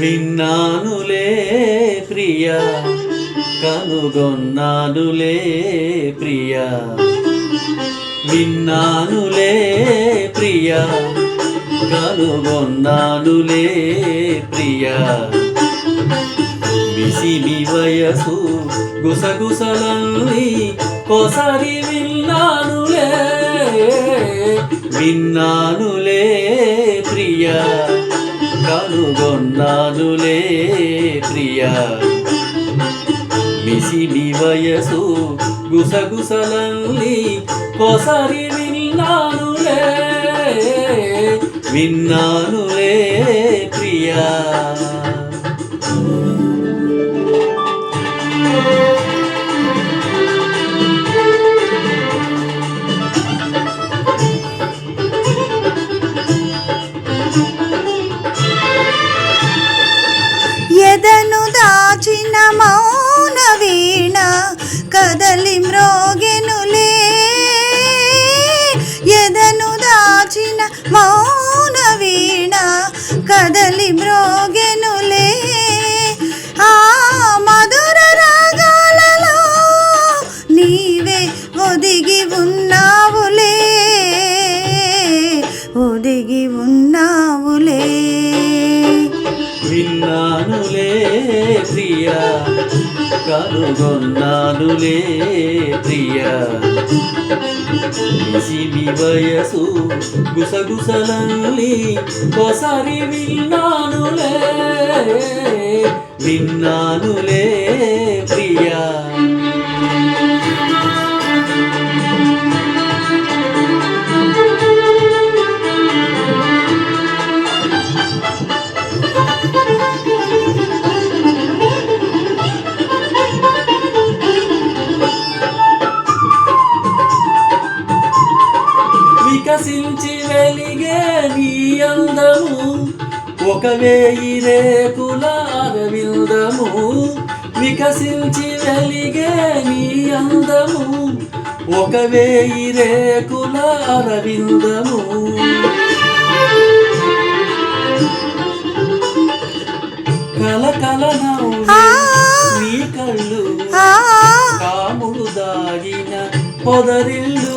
విన్నానులే ప్రియా కనుగొన్నానులే ప్రియా. విన్నానులే ప్రియా కనుగొన్నానులే ప్రియా. మిసిమి వయసు గుసగుసలల్ని కోసరి విన్నానులే విన్నానులే ప్రియా. కనుగొన్నానులే ప్రియా. మిసిమి వయసు గుసగుసలల్ని కోసరి విన్నానులే విన్నానులే ప్రియా. കദളി മൃഗ కనుగొన్నానులే ప్రియ. సిమి వయసు గుసగుసలల్లి ఒకసారి విన్నానులే విన్నానులే. నుంచి వెలిగే నీ అందము ఒక వేయి రేకుల అరవిందము వికసించి వెలిగే నీ అందము ఒక వేయి రేకుల అరవిందము. కల కల నీ కళ్ళు కాముడు దాగిన పొదరిల్లు.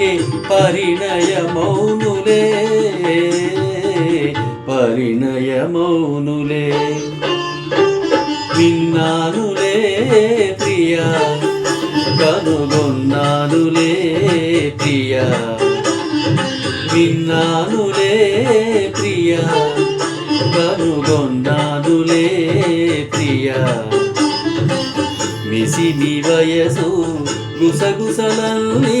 మనకి పరిణయమౌనులే పరిణయమౌనులే విన్నానులే ప్రియా. కనుగొన్నానులే ప్రియా. విన్నానులే ప్రియా. కనుగొన్నానులే ప్రియా. మిసిమి వయసు గుసగుసలన్నీ